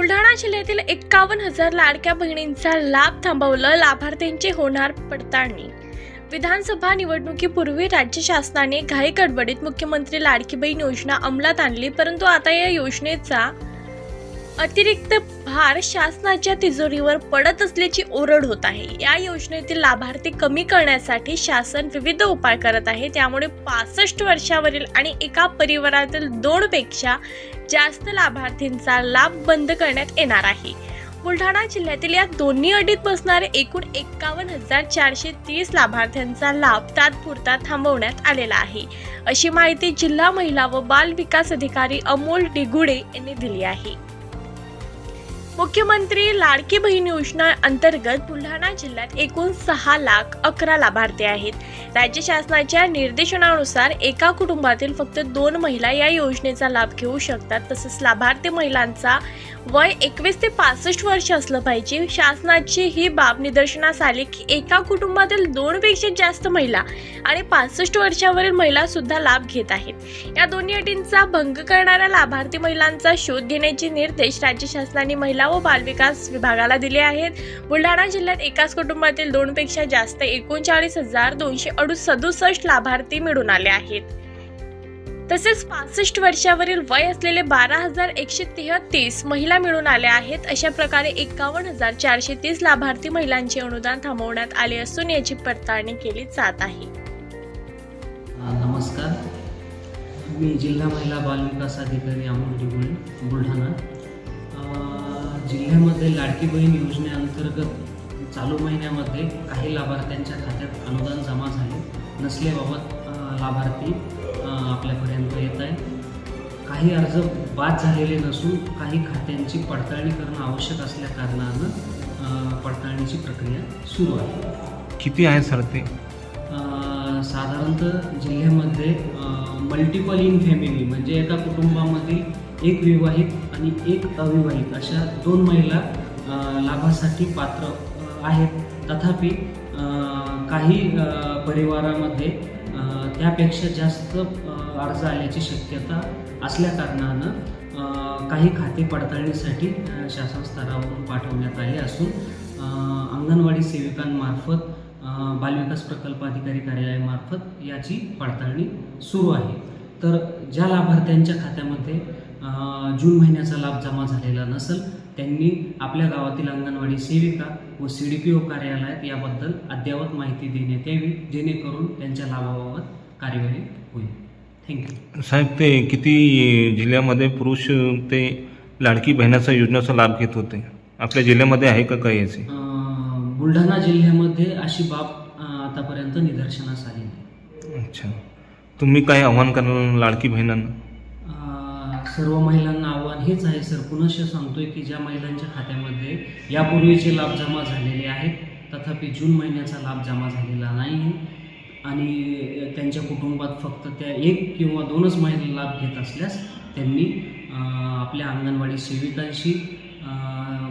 बुलढाणा जिल्ह्यातील एक्कावन्न हजार लाडक्या बहिणींचा लाभ थांबवलं. लाभार्थ्यांची होणार पडताळणी. विधानसभा निवडणुकीपूर्वी राज्य शासनाने घाई गडबडीत मुख्यमंत्री लाडकी बहीण योजना अंमलात आणली परंतु आता या योजनेचा अतिरिक्त भार शासनाच्या तिजोरीवर पडत असल्याची ओरड होत आहे. या योजनेतील लाभार्थी कमी करण्यासाठी शासन विविध उपाय करत आहे. त्यामुळे पासष्ट वर्षावरील आणि एका परिवारातील दोन पेक्षा जास्त लाभार्थींचा लाभ बंद करण्यात येणार आहे. बुलढाणा जिल्ह्यातील या दोन्ही अडीत बसणारे एकूण एक्कावन्न हजार चारशे तीस लाभार्थ्यांचा लाभ तात्पुरता थांबवण्यात आलेला आहे. अशी माहिती जिल्हा महिला व बाल विकास अधिकारी अमोल डिगुडे यांनी दिली आहे. मुख्यमंत्री लाडकी बहीण योजना अंतर्गत बुलढाणा जिल्ह्यात एकूण सहा लाख अकरा लाभार्थी आहेत. राज्य शासनाच्या निर्देशनानुसार एका कुटुंबातील फक्त दोन महिला या योजनेचा लाभ घेऊ शकतात. तसेच लाभार्थी महिलांचा वय एकवीस ते पासष्ट वर्ष असलं पाहिजे. शासनाची ही बाब निदर्शनास आली की एका कुटुंबातील दोनपेक्षा जास्त महिला आणि पासष्ट वर्षावरील महिला सुद्धा लाभ घेत आहेत. या दोन्ही अटींचा भंग करणाऱ्या लाभार्थी महिलांचा शोध घेण्याचे निर्देश राज्य शासनाने महिला व बालविकास विभागाला दिले आहेत. बुलढाणा जिल्ह्यात एकाच कुटुंबातील दोनपेक्षा जास्त एकोणचाळीस हजार दोनशे अडू सदुसष्ट लाभार्थी मिळून आले आहेत. तसेच पासष्ट वर्षावरील वय असलेले बारा हजार एकशे तेहतीस महिला मिळून आल्या आहेत. अशा प्रकारे एकावन्न हजार चारशे तीस लाभार्थी महिलांचे अनुदान थांबवण्यात आले असून याची पडताळणी केली जात आहे. नमस्कार. मी जिल्हा महिला बालविकास अधिकारी अमोल डिगुळे बुलढाणा. जिल्ह्यामध्ये लाडकी बहीण योजनेअंतर्गत चालू महिन्यामध्ये काही लाभार्थ्यांच्या खात्यात अनुदान जमा झाले. नसल्याबाबत लाभार्थी आपल्यापर्यंत येत आहे काही अर्ज बाद झालेले नसून काही खात्यांची पडताळणी करणं आवश्यक असल्या कारणानं पडताळणीची प्रक्रिया सुरू आहे. किती आहे सर ते? साधारणतः जिल्ह्यामध्ये मल्टिपल इन फॅमिली म्हणजे एका कुटुंबामधील एक विवाहित आणि एक अविवाहित अशा दोन महिला लाभासाठी पात्र आहेत. तथापि काही परिवारामध्ये त्यापेक्षा जास्त अर्ज आल्याची शक्यता असल्याकारणानं काही खाते पडताळणीसाठी शासन स्तरावरून पाठवण्यात आले असून अंगणवाडी सेविकांमार्फत बालविकास प्रकल्प अधिकारी कार्यालयामार्फत याची पडताळणी सुरू आहे. तर ज्या लाभार्थ्यांच्या खात्यामध्ये जून महिन्याचा लाभ जमा झालेला नसेल त्यांनी आपल्या गावातील अंगणवाडी सेविका व सी डी पी ओ कार्यालयात याबद्दल अद्ययावत माहिती देण्यात यावी जेणेकरून त्यांच्या लाभाबाबत कार्यवाही होईल. थँक्यू साहेब ते किती जिल्ह्यामध्ये पुरुष ते लाडकी बहिणाचा योजनेचा लाभ घेत होते. आपल्या जिल्ह्यामध्ये आहे का काही याचे? बुलढाणा जिल्ह्यामध्ये अशी बाब आतापर्यंत निदर्शनास आली नाही. अच्छा. तुम्ही काय आव्हान कराल लाडकी बहिणांना? सर्व महिलांना आव्हान हेच आहे सर. पुनश्च सांगतोय की ज्या महिलांच्या खात्यामध्ये यापूर्वीचे लाभ जमा झालेले आहेत तथापि जून महिन्याचा लाभ जमा झालेला नाही. आणि त्यांच्या कुटुंबात फक्त त्या एक किंवा दोनच महिला लाभ घेत असल्यास त्यांनी आपल्या अंगणवाडी सेविकांशी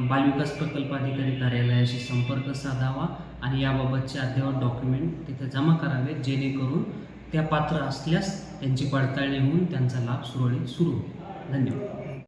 बालविकास प्रकल्प अधिकारी कार्यालयाशी संपर्क साधावा आणि याबाबतचे अद्ययावत डॉक्युमेंट तिथे जमा करावेत जेणेकरून त्या पात्र असल्यास त्यांची पडताळणी होऊन त्यांचा लाभ सुरळीत सुरू होईल. 那你